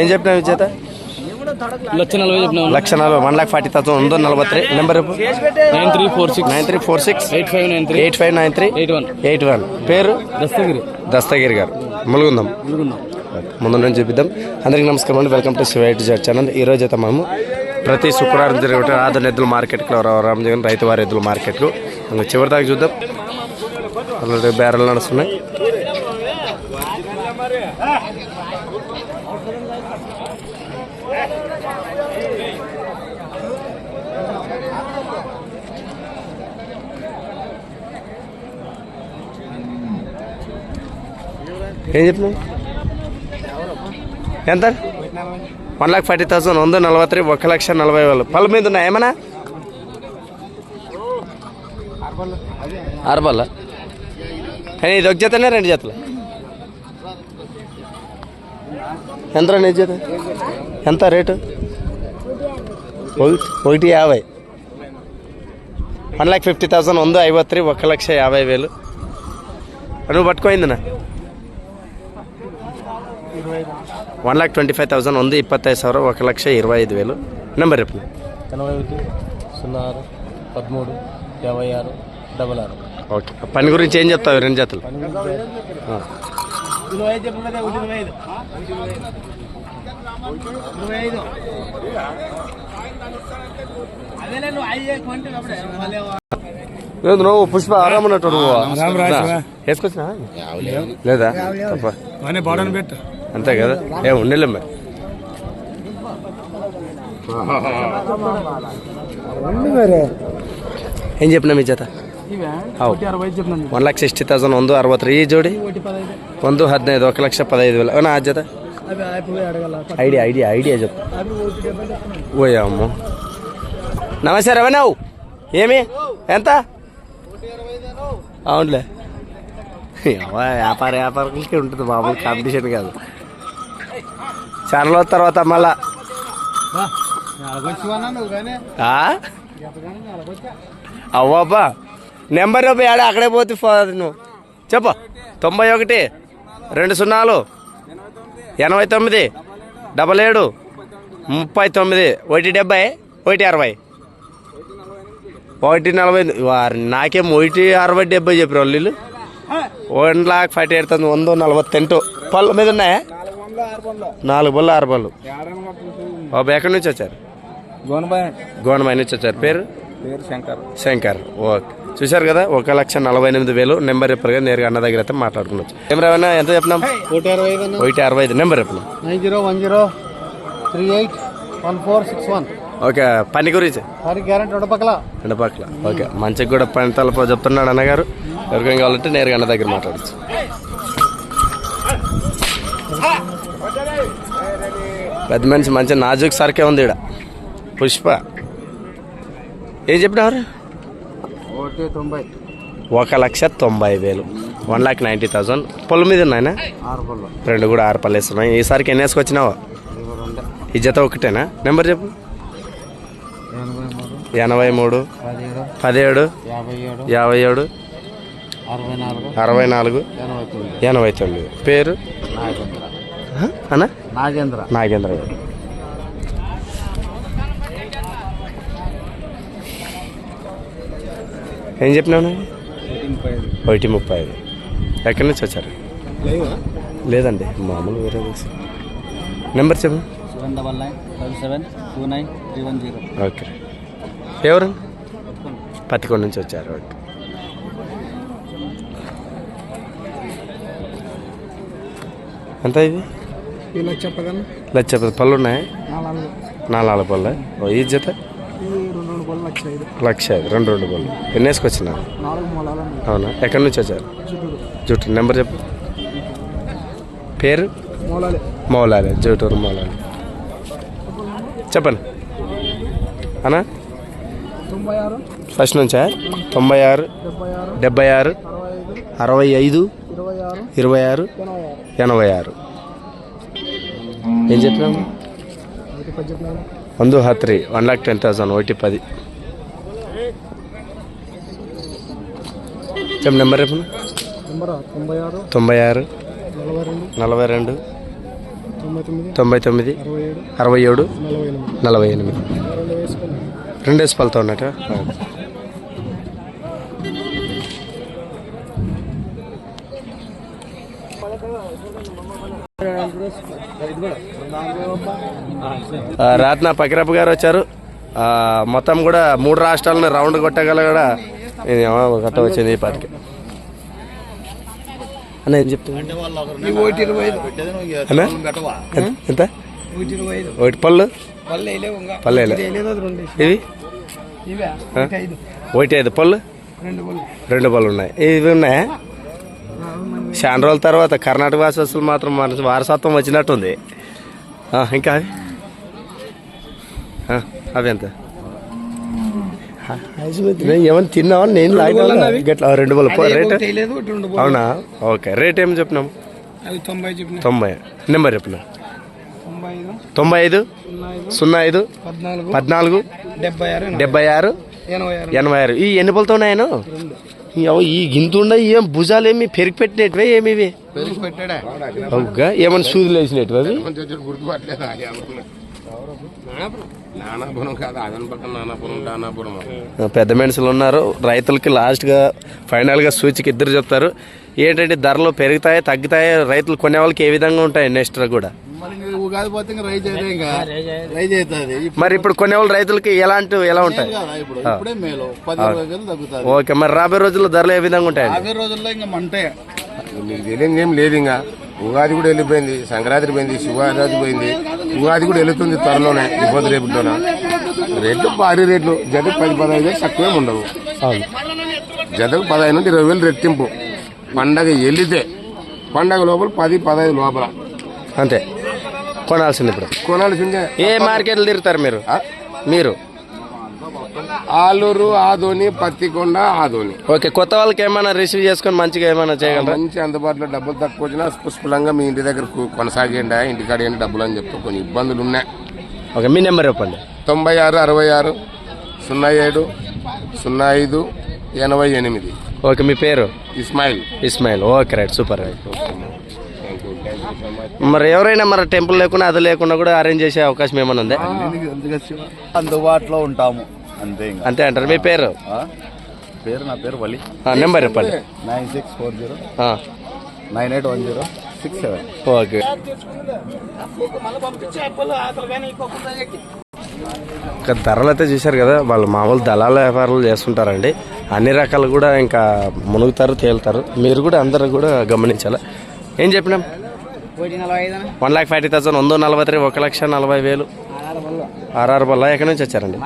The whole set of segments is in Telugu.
ఏం చెప్పినావు ఈ జత లక్ష నలభై చెప్పినా లక్ష నలభై వన్ లాక్ ఫార్టీ థౌసండ్ ఉందో నలభై three? Number nine three four six nine three four six eight five nine three eight five nine three eight one eight one పేరు? దస్తగిరి. దస్తగిరి గారు. ములుగుందాం. ముందు నుంచి చూపిద్దాం. అందరికీ నమస్కారం అండి. వెల్కమ్ టు శివైట్ జడ్ ఛానల్ ఈ రోజు అయితే మనము ప్రతి శుక్రవారం జరిగే ఆదరణ ఎద్దుల మార్కెట్కి రామజగన్ రైతు వారి ఎద్దుల మార్కెట్కు ఇంకా చివరి దాకా చూద్దాం. బేరాలు నడుస్తున్నాయి. ఏం చెప్పినావు? ఎంత? వన్ లాక్ ఫార్టీ థౌసండ్ వంద నలభై త్రీ ఒక లక్ష నలభై వేలు. పళ్ళ మీద ఉన్నాయి ఏమన్నా? ఆరుబల్ల కానీ ఇది ఒక జతనే రెండు జతలు? ఎంత నిజది ఎంత రేటు? ఒకటి యాభై. వన్ ల్యాక్ ఫిఫ్టీ థౌసండ్ వంద త్రీ ఒక లక్ష యాభై వేలు. నువ్వు పట్టుకోయిందినా? One lakh twenty five thousand ఉంది ఇప్పత్తైదు సార్ ఒక లక్ష ఇరవై ఐదు వేలు. నెంబర్ రేపు ఎనభై ఒకటి సున్నా ఆరు పదమూడు యాభై ఆరు డబల్ ఆరు. ఓకే. పని గురించి ఏం చెప్తావు రెండు జతలు? ఆ. లేదు నువ్వు పుష్ప ఆరామన్నట్టు నువ్వు వేసుకొచ్చినా? లేదా? తప్ప. బాడని పెట్టు. అంతే కదా. ఏ ఉండలే మరి. ఏం చెప్పినా మీ జత అవు అరవై చెప్పినాను ಒನ್ ಲ್ಯಾಕ್ ಸಿಕ್ಸ್ಟಿ ತೌಸಂಡ್ ಒಂದು ಅರವತ್ತು ಈ ಜೋಡಿ ఒకటి పదహైదు ಒಂದು ಹದಿನೈದು ఒక ಲಕ್ಷ పదహైదు వేలు అవునా ఆ జత అవి అయిపోయి అడగల ఐడియా ఐడియా ఐడియా చెప్పు అవి ఒకటి డెబ్బై చెప్తున్నాను ఓయ్ అమ్మో నమస్తే రవణావు ఏమి ఎంత అవునులే ఎవ, వ్యాపార వ్యాపారాలకి ఉంటుంది మామూలు కాంపిటీషన్ కాదు చాలా రోజుల తర్వాత మళ్ళా నువ్వు కానీ ఆ? అవ్వబ్బా నెంబర్ ఏడా అక్కడే పోతే నువ్వు. చెప్పు. తొంభై ఒకటి రెండు సున్నాలు ఎనభై తొమ్మిది డబల్ ఏడు ముప్పై తొమ్మిది ఒకటి డెబ్బై ఒకటి అరవై. ఒకటి నలభై వారి నాకేం ఒకటి అరవై డెబ్బై చెప్పారు వాళ్ళు one lakh forty eight thousand వంద నలభత్తెంటు. పళ్ళ మీద ఉన్నాయా? నాలుగు బళ్ళు ఆరు బళ్ళు బాబు ఎక్కడి నుంచి వచ్చారు? గోనబాయ్. గోనమాయి నుంచి వచ్చారు. పేరు? పేరు శంకర్. శంకర్ ఓకే. చూశారు కదా ఒక లక్ష నలభై ఎనిమిది వేలు నెంబర్ చెప్పారు కదా నేరుగా అన్న దగ్గర అయితే మాట్లాడుకున్నచ్చు ఏం రావన్నా ఎంత చెప్పినాం? ఒకటి అరవై ఐదు నెంబర్ చెప్పినాం. Nine zero one zero three eight one four six one. Okay పని గురించి? గ్యారెంటీ పక్కల. ఓకే. మంచిగా కూడా పని తలపో చెప్తున్నాడు అన్నగారు. ఎవరికైనా కావాలంటే నేరుగా అన్న దగ్గర మాట్లాడచ్చు. పెద్ద మనిషి మంచి నాజుక్ సరికే ఉంది ఇక్కడ పుష్ప. ఏం చెప్పినారు ఒకటి తొంభై. ఒక లక్ష తొంభై వేలు. వన్ లాక్ నైంటీ థౌసండ్ పొలం మీద ఉన్నాయనా? పళ్ళు. రెండు కూడా ఆరు పళ్ళు వేస్తున్నాయి. ఈసారికి ఎన్ని వేసుకొచ్చినావా? ఈ జత ఒకటేనా? నెంబర్ చెప్పు. ఎనభై మూడు. పదిహేడు. యాభై ఏడు. అరవై నాలుగు. ఎనభై తొమ్మిది. పేరు? అన్నా? నాగేంద్ర. నాగేంద్ర గారు. ఏం చెప్పినావు? ఒకటి ముప్పై ఐదు. ఎక్కడి నుంచి వచ్చారు? లేదండి మామూలు వేరే. నెంబర్ చెప్పు. Seven double nine seven two nine three one zero. Okay. ఎవరు? పత్తికొండ. నుంచి వచ్చారు ఓకే. ఎంత ఇది? లచ్చ పది పళ్ళు ఉన్నాయి? నాలుగు పళ్ళు. ఓ ఈ జత? లక్ష ఐదు. రెండు రెండు బోళ్ళు ఎన్ని వేసుకొచ్చినారు అవునా? ఎక్కడి నుంచి వచ్చారు? జుట్టు నెంబర్ చెప్పు. పేరు? మౌలాలి. జూటూరు మౌలాలి. చెప్పండి. అనా ఫస్ట్ నుంచా? తొంభై ఆరు డెబ్బై ఆరు అరవై ఐదు ఇరవై ఆరు ఎనభై ఆరు. ఏం చెప్పినాము వందు హత్రి వన్ లాక్ టెన్ థౌసండ్ ఒకటి పది. చెప్పండి నెంబర్ చెప్పండి తొంభై ఆరు నలభై రెండు తొంభై తొమ్మిది అరవై ఏడు నలభై ఎనిమిది. రెండు వేసి పలుతా ఉన్నట రాత్న పకిరప్ గారు వచ్చారు. మొత్తం కూడా మూడు రాష్ట్రాలను రౌండ్ కొట్టగల కూడా ఇది వచ్చింది ఈ పాటికి. అన్న ఏం చెప్తున్నా ఎంత- ఒకటి పళ్ళు? రెండు ఇవి? ఒకటి ఐదు. పళ్ళు? రెండు పళ్ళు. రెండు పళ్ళు ఉన్నాయి. ఇవి ఉన్నాయా? చాలా రోజుల తర్వాత కర్ణాటక వాసస్సులు మాత్రం మన వారసత్వం వచ్చినట్టుంది. ఆ, ఇంకా అవి? అవి ఎంత? ఏమన్నా తిన్నావా? నేను లాగా గట్లా రెండు రేట్? అవునా? ఓకే రేట్ ఏం చెప్పినాం. తొంభై. నెంబర్ చెప్పిన? తొంభై ఐదు. సున్నా ఐదు. పద్నాలుగు. డెబ్బై ఆరు ఎనభై. డెబ్బై ఆరు? ఈ ఎన్ని పళ్ళతో ఉన్నాయను ఈ- గింతుండ ఏం భుజాలు ఏమి పెరిగి పెట్టినట్టువే ఏమి అవుగా ఏమన్నా సూదులు వేసినట్టు అవి? నానాపురం కాదు అదన పక్కన నానాపురం దానాపురం పెద్ద మనుషులు ఉన్నారు. రైతులకి లాస్ట్గా ఫైనల్గా సూచికి ఇద్దరు చెప్తారు. ఏంటంటే ధరలు పెరుగుతాయి తగ్గుతాయి? రైతులు కొనే వాళ్ళకి ఏ విధంగా ఉంటాయి నెక్స్ట్ కూడా? మరి ఇప్పుడు కొనే వాళ్ళు రైతులకి ఎలాంటి ఎలా ఉంటాయి? ఓకే మరి రాబోయే రోజుల్లో ధరలు ఏ విధంగా ఉంటాయండి? యాభై రోజుల్లో ఇంకా తెలియదు ఏం లేదు ఇంకా. ఉగాది కూడా వెళ్ళిపోయింది సంక్రాంతి పోయింది శివరాత్రి పోయింది. ఉగాది కూడా వెళుతుంది త్వరలోనే ఇబ్బంది రేపులోన రేట్లు భారీ రేట్లు జతకు పది పదహైదు వేలు తక్కువేం ఉండవు. జతకు పదహైదు నుండి ఇరవై వేలు రెట్టింపు. పండగ వెళితే పండగ లోపల పది పదహైదు లోపల. అంతే. కొనాల్సింది ఇప్పుడు. కొనాల్సిందే. ఏ మార్కెట్లు తిరుగుతారు మీరు? మీరు? ఆలూరు ఆదోని పత్తికొండ ఆదోని. ఓకే కొత్త వాళ్ళకి ఏమైనా రిసీవ్ చేసుకొని మంచిగా ఏమైనా చేయగలరా? మంచి అందుబాటులో డబ్బులు తక్కువ వచ్చినా పుష్పలంగా మీ ఇంటి దగ్గర కొనసాగేయండి ఇంటికాడ ఏంటి డబ్బులు అని చెప్తా కొన్ని ఇబ్బందులు ఉన్నాయి. ఓకే మీ నెంబర్ చెప్పండి. తొంభై ఆరు అరవై ఆరు సున్నా ఏడు సున్నా ఐదు ఎనభై ఎనిమిది. ఓకే మీ పేరు? Ismail. Ismail. Okay right super right. మరి ఎవరైనా మరి టెంపుల్ లేకుండా అది లేకుండా కూడా అరేంజ్ చేసే అవకాశం ఏమైనా ఉందా? అందుబాటులో ఉంటాము. అంతే అంతే అంటారు మీ పేరు? ఆ? పేరు నా పేరు వలి. నెంబర్ చెప్పండి. Nine six four zero. ఆ, nine eight one zero six seven. Okay. ఇంకా ధరలు అయితే చూశారు కదా వాళ్ళు మామూలు దళాల వ్యాపారాలు చేస్తుంటారండి. అన్ని రకాలు కూడా ఇంకా మునుగుతారు తేలుతారు. మీరు కూడా అందరూ కూడా గమనించాలి? ఏం చెప్పినాం? వన్ లాక్ ఫార్టీ థౌసండ్ వంద నలభై త్రీ ఒక లక్ష నలభై వేలు. ఆర్ఆర్ బల్ల ఎక్కడి నుంచి వచ్చారండి?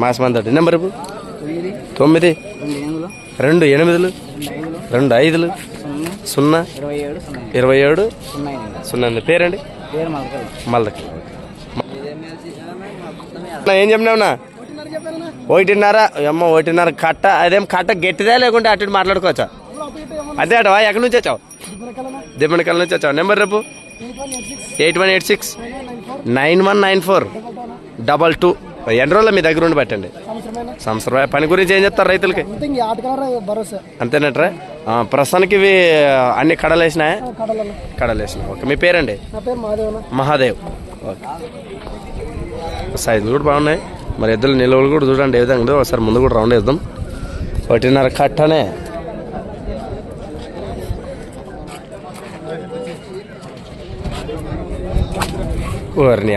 మాసమంతటి నెంబర్ ఇప్పుడు తొమ్మిది. రెండు ఎనిమిదిలు. రెండు ఐదులు. సున్నా. ఇరవై ఏడు. సున్నా ఎనిమిది. పేరండి? పేరు ఏం చెప్పినావునా ఒకటిన్నర. అమ్మ ఒకటిన్నర కట్ట. అదేం కట్ట గట్టిదే లేకుంటే అటు మాట్లాడుకోవచ్చా? అదే అటవా? ఎక్కడి నుంచి వచ్చావు? దిమ్మడికల్ నుంచి వచ్చావు. నెంబర్ రేపు? Eight one eight six. Nine one nine four. Double two. ఎన్ని రోజులు మీ దగ్గర ఉండి పెట్టండి? సంవత్సరం పని గురించి ఏం చెప్తారు రైతులకి? అంతేనట్రా? ప్రస్తుతానికి ఇవి అన్ని కడలు వేసినాయా కడలలో కడలు. వేసినాయి ఓకే మీ పేరండి? మహాదేవ్. ఓకే. సైజులు కూడా బాగున్నాయి. మరి ఇద్దరు నిలువలు కూడా చూడండి ఏ విధంగా ఒకసారి ముందు కూడా రౌండ్ వేద్దాం. ఒకటిన్నర కట్టనే. ఓరిని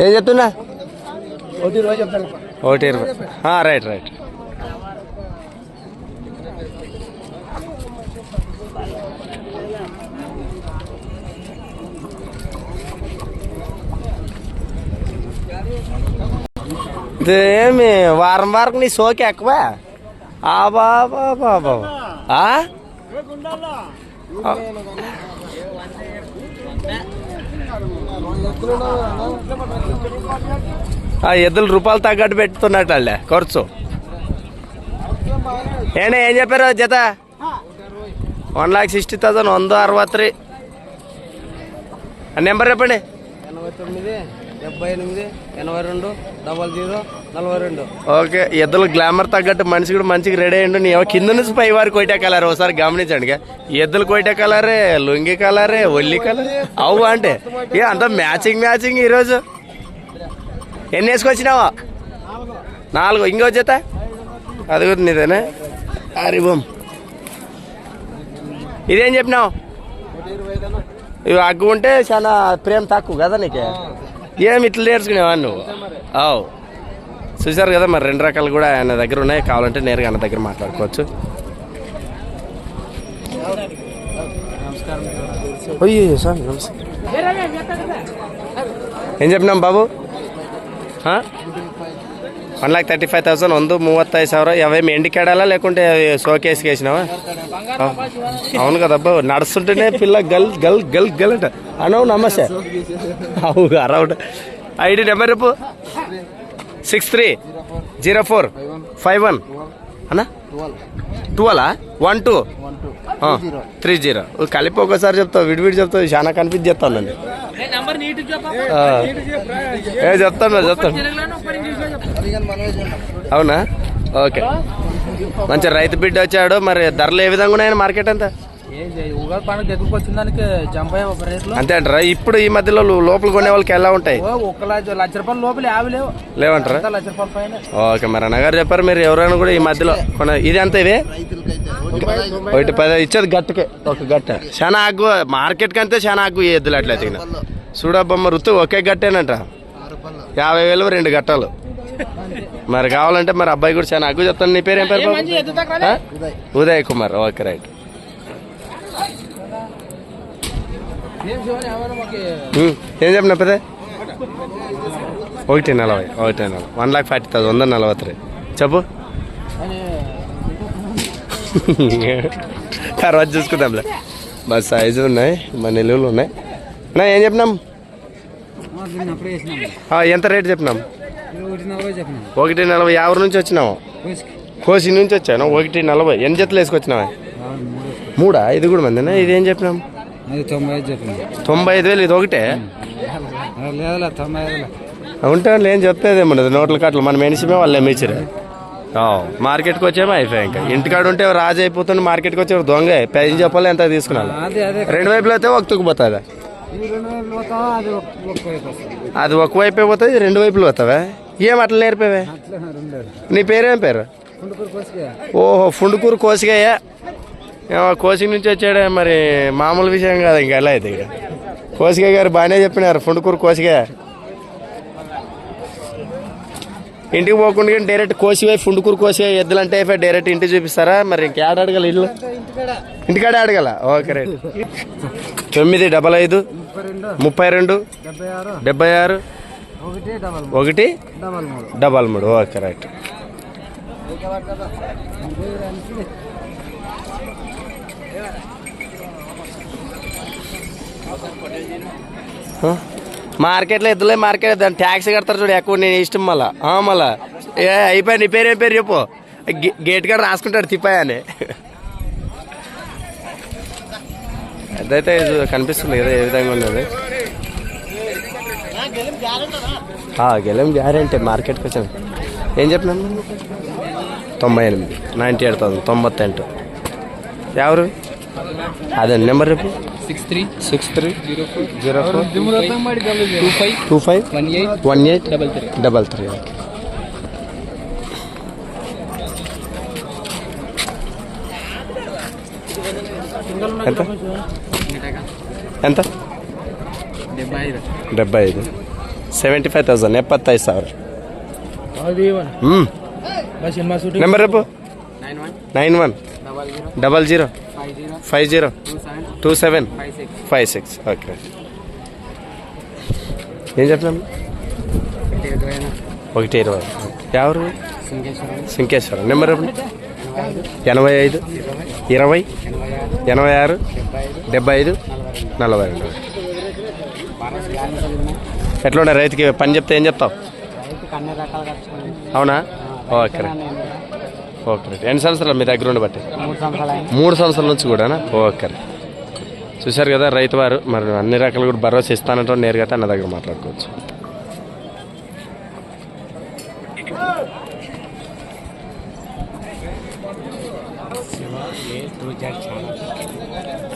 ఏం చెప్తున్నా? ఒకటి ఇరవై రైట్ రైట్. ఇదేమి వారం వారం నీ సోకి ఎక్కువ? ఆ బాబా బాబా ఆ? ఆ ఎద్దులు రూపాయలు తగ్గట్టు పెట్టుతున్నట్టు వాళ్ళే. ఖర్చు. ఏనా ఏం చెప్పారు జత? వన్ లాక్ సిక్స్టీ థౌసండ్ వంద అరవై త్రీ నెంబర్ చెప్పండి. ఎనభై తొమ్మిది డెబ్బై ఎనిమిది ఎనభై రెండు డబల్ జీరో. ఓకే ఎద్దులు గ్లామర్ తగ్గట్టు మనిషి కూడా మంచిగా రెడీ అయ్యిండు. నీ కింద నుంచి పై వారికి కోయిటా కలర్ ఒకసారి గమనించండి. ఎద్దులు కోయిటా కలరే లుంగి కలరే ఒల్లి కలర్ అవు అంటే. ఇక అంత మ్యాచింగ్ మ్యాచింగ్ ఈరోజు ఎన్ని వేసుకొచ్చినావా? నాలుగు. ఇంకో జత? అది కూడా నీదేనా? అరిబం ఇదేం చెప్పినావు? ఇవి అగ్గు ఉంటే చాలా ప్రేమ తక్కువ కదా నీకు? ఏం ఇట్లా నేర్చుకునేవా నువ్వు? అవు. చూశారు కదా మరి రెండు రకాలు కూడా ఆయన దగ్గర ఉన్నాయి. కావాలంటే నేరుగా ఆయన దగ్గర మాట్లాడుకోవచ్చు. ఏం చెప్పినాం బాబు? One lakh thirty five thousand ಒಂದು ಮೂವತ್ತೈದು ಸಾವಿರ ಅವೇమి ఎండికాడాలా లేకుంటే అవి షోకేస్కి వేసినావా అవును కదా అబ్బా నడుస్తుంటేనే పిల్ల గల్ గల్ గల్ గల్ అంట. అనవు నమస్తే. అవు అరౌండ్ ఐడి నెంబర్ రేపు six three zero four five one. అన్నా? ట్వెల్వా. One two. Three zero. కలిపి ఒకసారి చెప్తావు విడివిడి చెప్తావు చాలా కన్ఫ్యూజ్ చేస్తానండి ఏ చెప్తాను చెప్తాను. అవునా? ఓకే. మంచి రైతు బిడ్డ వచ్చాడు మరి ధరలు ఏ విధంగా ఉన్నాయని మార్కెట్ అంతా? ఉగాది పండుగ దగ్గరకు వచ్చిన దానికి జంప్ అయ్యే ఒక రేట్లు. అంతే అంటారా? ఇప్పుడు ఈ మధ్యలో లోపల కొనే వాళ్ళకి ఎలా ఉంటాయి? ఒక లక్ష రూపాయల లోపల యాభై లేవు. లేవంటారా? లక్ష రూపాయల పైన. ఓకే మరి అన్నగారు చెప్పారు మీరు ఎవరైనా కూడా ఈ మధ్యలో కొన ఇది అంత ఇవే ఒకటి పది ఇచ్చేది గట్టుకే ఒక గట్ట. చాలా ఆగు మార్కెట్కి అంతే చాలా ఆగు ఈ ఎద్దులు అట్లయితే ఇక. చూడబ్బమ్మ రుతు ఒకే గట్టేనంట యాభై వేలు రెండు గట్టాలు. మరి కావాలంటే మరి అబ్బాయి కూడా చాలా అగ్గు చెప్తాను. నీ పేరు ఏం పేరు? Uday Kumar okay right. ఏం చెప్పిన పెద్ద? ఒకటి నలభై ఒకటి నలభై. వన్ లాక్ ఫార్టీ థౌసండ్ వంద నలభై త్రీ. చెప్పు. తర్వాత చూసుకుందాంలే. మా సైజు ఉన్నాయి మా నిలువలు ఉన్నాయి. నా ఏం చెప్పినాం? ఎంత రేట్ చెప్పినాం? ఒకటి నలభై యాభై నుంచి వచ్చినావు? కోసి నుంచి వచ్చాను ఒకటి నలభై. ఎన్ని జతలు వేసుకొచ్చినావా? మూడా ఇది కూడా మందినా? ఇది ఏం చెప్పినాం? అది తొంభై ఐదు చెప్పినాం తొంభై ఐదు వేలు ఇది ఒకటే? లేదులే తొంభై ఐదులే ఏం చెప్పేది ఏమన్నది నోట్ల కట్టలు మనం మెనిసిమే వాళ్ళు ఎమ్మించరు మార్కెట్కి వచ్చేమో అయిపోయాయి ఇంకా. ఇంటికాడ ఉంటే రాజు అయిపోతుంది మార్కెట్కి వచ్చే దొంగ ఏం చెప్పాలి ఎంత తీసుకున్నాను రెండు వైపులు అయితే ఒక పోతావా. అది ఒక వైపు పోతుంది రెండు వైపులు పోతావా? ఏం అట్లా నేర్పేవే? నీ పేరేం పేరు? ఓహో ఫుండుకూరు కోసిగాయ కోచింగ్ కోసిక నుంచి వచ్చాడే మరి మామూలు విషయం కాదు ఇంకా ఎలా అయితే ఇక. కోసిక గారు బాగానే చెప్పినారు ఫుండుకూరు కోసిక ఇంటికి పోకుండా డైరెక్ట్ కోసివే ఫుండుకూరు కోసివే ఎద్దులు అంటే అయిపోయి డైరెక్ట్ ఇంటికి చూపిస్తారా? మరి ఇంకేడ అడగల ఇల్లు? ఇంటికాడ అడగల? Okay right. తొమ్మిది డబల్ ఐదు ముప్పై రెండు డెబ్బై ఆరు ఒకటి డబల్ మూడు. Okay right. మార్కెట్లో ఎద్దులే మార్కెట్ దాని ట్యాక్సీ కడతారు చూడు ఎక్కువ నేను ఇష్టం మళ్ళా. మళ్ళా. ఏ అయిపోయి నీ పేరు ఏం పేరు చెప్పు. గే- గేట్ కాడ రాసుకుంటాడు తిప్పాయి అని. అదైతే కనిపిస్తుంది కదా ఏ విధంగా ఉన్నది. గెలం గ్యారంటీ మార్కెట్కి వచ్చాను ఏం చెప్పినాను తొంభై ఎనిమిది. నైంటీ ఎయిట్ థౌసండ్ తొంభై ఎంటు ಯಾವ ರೀ ಅದೇ ನಂಬರ್ ರೀ six three six three zero four zero four two five two five one eight one eight double three double three okay ఎంత ఎంత డెబ్బై ఐదు సెవెంటీ ఫైవ్ థౌసండ్ ఎప్పత్తైదు సార్ నెంబర్ రేపు nine one double zero? Five zero? Two seven? Five six. Okay. ఏం చెప్తున్నాం ఒకటి ఇరవై. ఎవరు? సింకేశ్వరం. నెంబర్ ఎనభై ఐదు ఇరవై ఎనభై ఆరు డెబ్బై ఐదు నలభై రెండు. ఎట్లుండే రైతుకి? పని చెప్తే ఏం చెప్తావు? అవునా? ఓకే. ఓకే ఎన్ని సంవత్సరాలు మీ దగ్గర ఉండబట్టి? మూడు సంవత్సరాల నుంచి కూడానా? ఓకే చూశారు కదా రైతు వారు మరి అన్ని రకాలు కూడా భరోసా ఇస్తానంటే నేరుగా అన్న దగ్గర మాట్లాడుకోవచ్చు.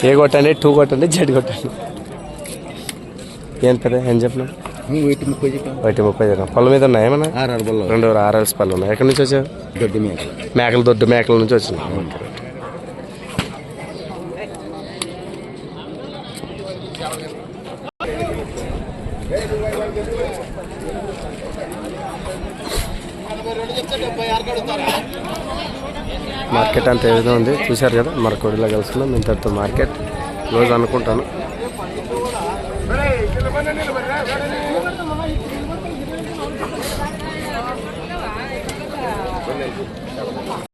ఏ కొట్టండి? టూ కొట్టండి జడ్ కొట్టండి. ఏం పెద్ద ఏం చెప్పినా ముప్పై ఒకటి ముప్పై జన పొలం మీద ఉన్నాయి ఏమన్నా? ఆరు అరవై రెండు ఆర్ఎల్స్ పళ్ళు ఉన్నాయి. ఎక్కడి నుంచి వచ్చావు? దొడ్డి మీద మేకల దొడ్డు మేకల నుంచి వచ్చిన మార్కెట్ అంత ఏ విధంగా ఉంది? చూశారు కదా? మరకొడిలో కలుసుకున్నాం ఇంతటితో మార్కెట్ రోజు అనుకుంటాను.